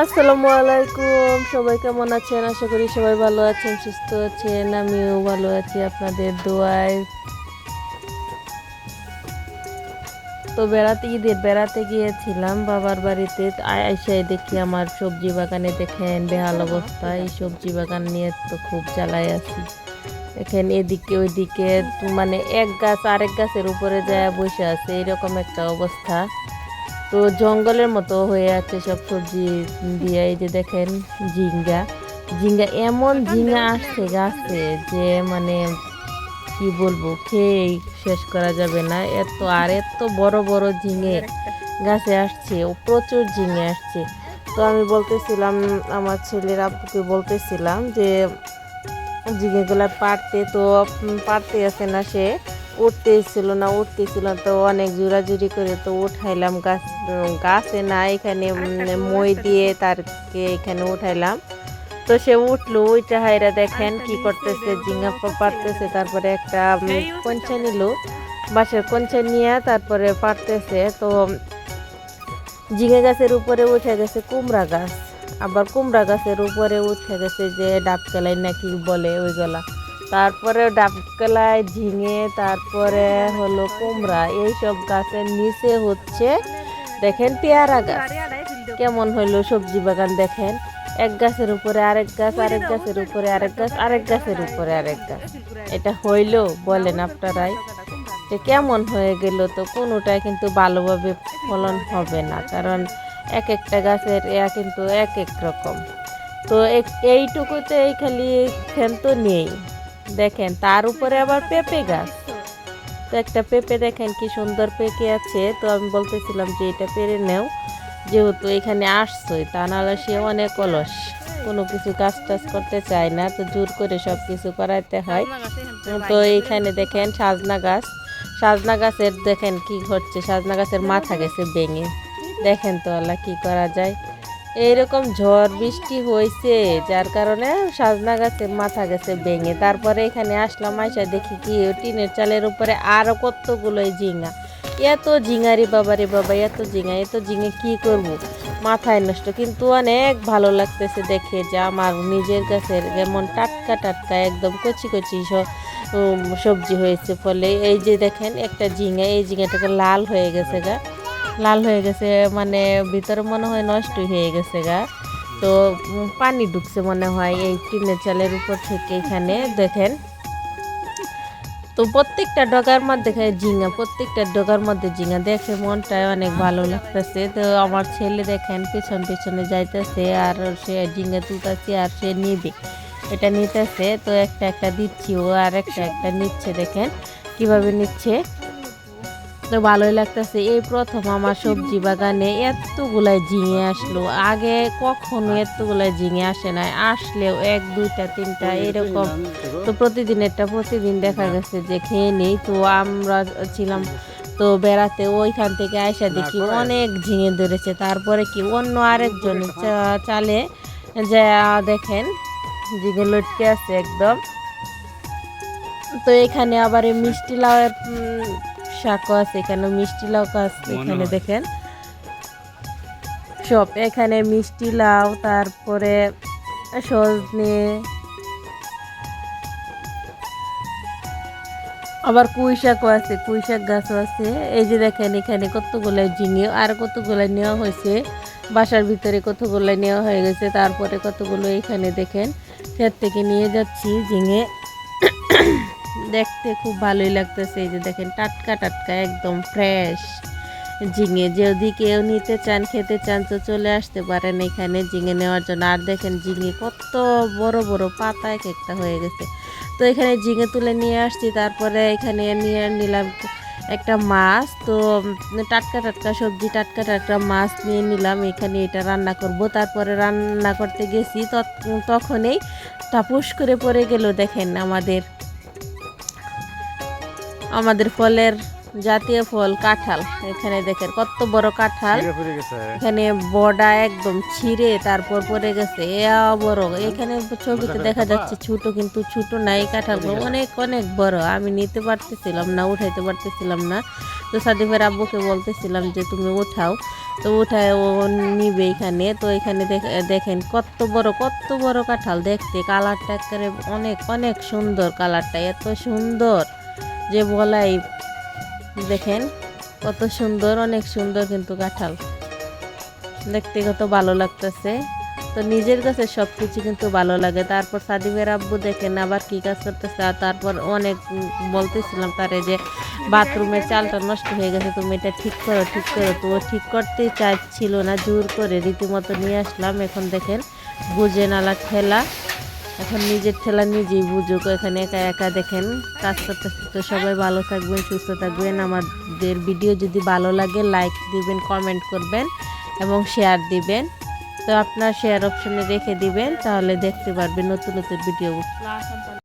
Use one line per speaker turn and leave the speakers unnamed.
আসসালামু আলাইকুম। সবাই কেমন আছেন? আশা করি সবাই ভালো আছেন, সুস্থ আছেন। আমিও ভালো আছি আপনাদের দোয়ায়। তো বেড়াতে, ঈদের বেড়াতে গিয়েছিলাম বাবার বাড়িতে। আয়সায় দেখি আমার সবজি বাগানে দেখেন বেহাল অবস্থা। এই সবজি বাগান নিয়ে তো খুব জ্বালায় আছি। দেখেন এদিকে, ওইদিকে মানে এক গাছ আরেক গাছের উপরে যায় বসে আছে। এরকম একটা অবস্থা। তো জঙ্গলের মতো হয়ে আছে সব সবজি দিয়ে, এই যে দেখেন ঝিঙ্গা। ঝিঙ্গা এমন ঝিঙ্গা আসছে গাছে যে মানে কি বলব খেয়ে শেষ করা যাবে না। এত, আর এত বড় বড় ঝিঙে গাছে আসছে, ও প্রচুর ঝিঙে আসছে। তো আমি বলতেছিলাম, আমার ছেলের আব্বুকে বলতেছিলাম যে ঝিঙেগুলা পারতে তো পারতে আছে না সে। উঠতেছিল না উঠতেছিল তো অনেক জোরাজুরি করে তো উঠাইলাম গাছ গাছে না এখানে মই দিয়ে তারকে এখানে উঠাইলাম। তো সে উঠল ওইটা হাইরা দেখেন কি করতেছে ঝিঙ্গা পা- পারতেছে তারপরে একটা কঞ্চা নিল। বাঁশের কঞ্চা নিয়ে তারপরে পারতেছে তো ঝিঙে গাছের উপরে উঠে গেছে কুমড়া গাছ। আবার কুমড়া গাছের উপরে উঠে গেছে যে ডাবকেলাই নাকি বলে ওইগুলা। তারপরে ডাবকেলাই, ঝিঙে, তারপরে হলো কুমড়া। এইসব গাছের নিচে হচ্ছে, দেখেন পেয়ারা গাছ। কেমন হইল সবজি বাগান দেখেন? এক গাছের উপরে আরেক গাছ, আরেক গাছের উপরে আরেক গাছ, আরেক গাছের উপরে আরেক গাছ। এটা হইল বলেন আপনারাই। যে কেমন হয়ে গেল তো কোনোটাই কিন্তু ভালোভাবে ফলন হবে না, কারণ এক একটা গাছের এয়া কিন্তু এক এক রকম। তো এক- এইটুকুতে এই খালি ফ্যান তো নেই। দেখেন, তার উপরে আবার পেঁপে গাছ। তো একটা পেঁপে দেখেন কি সুন্দর পেকে আছে। তো আমি বলতেছিলাম যে এটা পেরে নেও। যেহেতু এখানে আসছোই তা নাহলে সে অনেক অলস। কোনো কিছু কাজ টাজ করতে চায় না, তো জোর করে সব কিছু করাইতে হয়। তো এইখানে দেখেন সাজনা গাছ। সাজনা গাছের দেখেন কি ঘটছে, সাজনা গাছের মাথা গেছে ভেঙে। দেখেন তো আল্লাহ কি করা যায়। এইরকম ঝড় বৃষ্টি হয়েছে, যার কারণে সাজনা গাছের মাথা গেছে ভেঙে। তারপরে এখানে আসলাম, আইসা দেখি কি টিনের চালের উপরে আরও কতগুলো ঝিঙা। এত ঝিঙারি বাবারে বাবা, এত ঝিঙা, এত ঝিঙে কি করব? মাথায় নষ্ট, কিন্তু অনেক ভালো লাগতেছে দেখে যে আমার নিজের গাছের যেমন টাটকা টাটকা একদম কচি কচি সব সবজি হয়েছে ফলে। এই যে দেখেন একটা ঝিঙা, এই ঝিঙাটাকে লাল হয়ে গেছে গা। লাল হয়ে গেছে মানে ভিতরে মনে হয় নষ্ট হয়ে গেছে গা। তো পানি ঢুকছে মনে হয় এই টিনের চালের উপর থেকে এখানে, দেখেন। তো প্রত্যেকটা ডগার মধ্যে ঝিঙা, প্রত্যেকটা ডগার মধ্যে ঝিঙা দেখে মনটা অনেক ভালো লাগতেছে। তো আমার ছেলে দেখেন পিছন পিছনে যাইতেছে আর সে ঝিঙা তুলতেছে আর সে নিবে, এটা নিতেছে। তো একটা একটা দিচ্ছি ও আর একটা একটা নিচ্ছে, দেখেন। কীভাবে নিচ্ছে? তো ভালোই লাগতেছে। এই প্রথম আমার সবজি বাগানে এতগুলাই ঝিঙে আসলো। আগে কখনো এতগুলাই ঝিঙে আসে নাই। আসলেও এক দুইটা তিনটা এরকম তো প্রতিদিনেরটা প্রতিদিন দেখা গেছে যে খেয়ে নেই। তো আমরা ছিলাম তো বেড়াতে ওইখান থেকে আয়সা দেখি অনেক ঝিঙে ধরেছে। তারপরে কি অন্য আরেকজন চালে যা দেখেন ঝিঙে লটকে আছে একদম। তো এখানে আবার মিষ্টি লাউয়ের শাকও আছে এখানে মিষ্টি লাউ আছে এখানে দেখেন। সব এখানে মিষ্টি লাউ তারপরে সজনে আবার কুই শাকও আছে কুই শাক গাছও আছে। এই যে দেখেন এখানে কতগুলো ঝিঙে আর কতগুলো নেওয়া হয়েছে। বাসার ভিতরে কতগুলো নেওয়া হয়ে গেছে তারপরে কতগুলো এখানে দেখেন। ক্ষেত থেকে নিয়ে যাচ্ছি ঝিঙে। দেখতে খুব ভালোই লাগতেছে। এই যে দেখেন, টাটকা টাটকা, একদম ফ্রেশ ঝিঙে যদি কেউ নিতে চান, খেতে চান, তো চলে আসতে পারেন এখানে ঝিঙে নেওয়ার জন্য। আর দেখেন ঝিঙে কত বড় বড় পাতা এক একটা হয়ে গেছে। তো এখানে ঝিঙে তুলে নিয়ে আসছি, তারপরে এখানে নিয়ে নিলাম একটা মাছ। তো টাটকা টাটকা সবজি, টাটকা টাটকা মাছ নিয়ে নিলাম। এখানে এটা রান্না করব। তারপরে রান্না করতে গেছি তখনই টাপুস করে পড়ে গেল দেখেন আমাদের আমাদের ফলের জাতীয় ফল কাঁঠাল। এখানে দেখেন কত বড় কাঁঠাল। এখানে বড়া একদম ছিঁড়ে তারপর পড়ে গেছে। বড় এখানে ছবিতে দেখা যাচ্ছে ছোট কিন্তু ছোট না এই কাঁঠালগুলো। অনেক অনেক বড়। আমি নিতে পারতেছিলাম না উঠাইতে পারতেছিলাম না। তো সাদিফের আব্বুকে বলতেছিলাম যে তুমি উঠাও। তো উঠায় ও নিবে এখানে। তো এখানে দেখ- দেখেন কত বড় কত বড় কাঁঠাল। দেখতে কালারটা একেবারে অনেক অনেক সুন্দর কালারটা। এত সুন্দর। যে বলাই, দেখেন কত সুন্দর, অনেক সুন্দর কিন্তু কাঁঠাল। দেখতে কত ভালো লাগতেছে। তো নিজের কাছে সব কিছু কিন্তু ভালো লাগে। তারপর সাদিমের আব্বু দেখেন আবার কি কাজ করতেছে, আর তারপর অনেক বলতেছিলাম তারে যে, বাথরুমের চালটা নষ্ট হয়ে গেছে, তুমি এটা ঠিক করো ঠিক করো। তো ঠিক করতেই চাইছিল না, জোর করে রীতিমতো নিয়ে আসলাম। এখন দেখেন, বুঝে নালা ঠেলা। এখন নিজের ঠেলা নিজেই বুঝুক, এখানে একা একা দেখেন। কাজ করতে করতে সবাই ভালো থাকবেন, সুস্থ থাকবেন। আমাদের ভিডিও যদি ভালো লাগে লাইক দিবেন কমেন্ট করবেন এবং শেয়ার দিবেন। তো আপনার শেয়ার অপশনে রেখে দিবেন, তাহলে দেখতে পারবেন নতুন নতুন ভিডিও